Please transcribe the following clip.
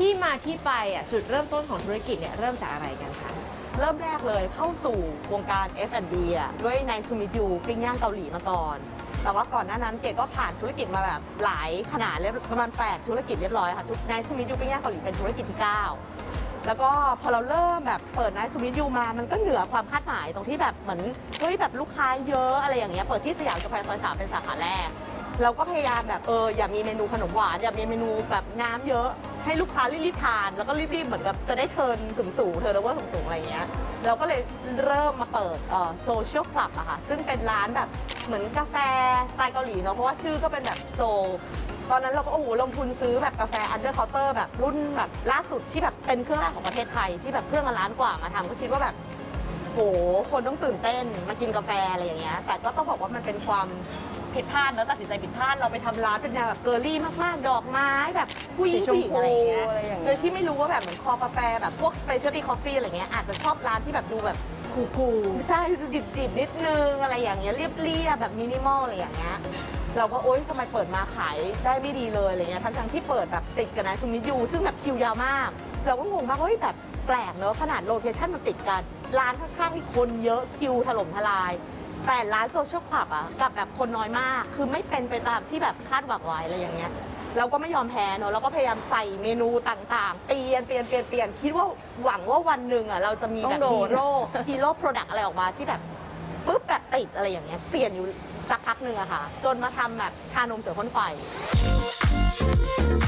ที่มาที่ไปอะจุดเริ่มต้นของธุรกิจเนี่ยเริ่มจากอะไรกันคะ เริ่มแรกเลยเข้าสู่วงการ F&B อะด้วยในซูมิจูปิ้งย่างเกาหลีมาก่อน แต่ว่าก่อนหน้านั้นเกดก็ผ่านธุรกิจมาแบบหลายขนาดเลยประมาณ8ธุรกิจเรียบร้อยค่ะในซูมิจูปิ้งย่างเกาหลีเป็นธุรกิจที่9แล้วก็พอเราเริ่มแบบเปิดนายซูมิยูมา มันก็เหนือความคาดหมายตรงที่แบบเหมือนเฮ้ยแบบลูกค้าเยอะอะไรอย่างเงี้ยเปิดที่สยามสแควร์ซอยสามเป็นสาขาแรกเราก็พยายามแบบเอออย่ามีเมนูขนมหวานอย่ามีเมนูแบบน้ำเยอะ ให้ลูกค้ารีบๆทาน แล้วก็รีบๆเหมือนกับจะได้เทิร์นสูงๆเทิร์นอเวอร์สูงๆอะไรอย่างเงี้ยเราก็เลยเริ่มมาเปิดโซเชียลคลับอะค่ะซึ่งเป็นร้านแบบเหมือนกาแฟสไตล์เกาหลีเนาะเพราะว่าชื่อก็เป็นแบบโซลตอนนั้นเราก็โอ้โหลงทุนซื้อแบบกาแฟอันเดอร์เคาน์เตอร์แบบรุ่นแบบล่าสุดที่แบบเป็นเครื่องแรกของประเทศไทยที่แบบเครื่องละล้านกว่ามาทำก็คิดว่าแบบโหคนต้องตื่นเต้นมากินกาแฟอะไรอย่างเงี้ยแต่ก็ต้องบอกว่ามันเป็นความ ผิดพลาดเนอะตัดสินใจผิดพลาดเราไปทำร้านเป็นแนวแบบเกอร์ลี่มากๆ ดอกไม้แบบผู้หญิงสีชมผู้หญิงอะไรอย่างเงี้ยพูอะไรอย่างเงี้ย โดยที่ไม่รู้ว่าแบบเหมือนคอกาแฟแบบพวก specialty coffee อะไรเงี้ยอาจจะชอบร้านที่แบบดูแบบคูคูใช่ดูดิบๆนิดนึงอะไรอย่างเงี้ยเรียบๆแบบมินิมอลอะไรอย่างเงี้ยเราก็โอ๊ยทำไมเปิดมาขายได้ไม่ดีเลยอะไรเงี้ยทั้งๆที่เปิดแบบติดกับนายซูมิยูซึ่งแบบคิวยาวมาก เราก็งงมากว่าเฮ้ยแบบแปลกเนอะขนาดโลเคชั่นมันติดกัน ร้านข้างๆที่คนเยอะคิวถล่มทลาย แต่ร้านโซเชียลคลับอะกลับแบบคนน้อยมาก คือไม่เป็นไปตามที่แบบคาดหวังไว้อะไรอย่างเงี้ย เราก็ไม่ยอมแพ้เนอะเราก็พยายามใส่เมนูต่างๆ เปลี่ยนเปลี่ยนเปลี่ยนเปลี่ยนคิดว่าหวังว่าวันหนึ่งอะเราจะมีแบบฮีโร่ฮีโร่โปรดักต์อะไรออกมาที่แบบปุ๊บแบบติดอะไรอย่างเงี้ยเปลี่ยนอยู่สักพักหนึ่งอะค่ะ จนมาทำแบบชานมเสือพ่นไฟ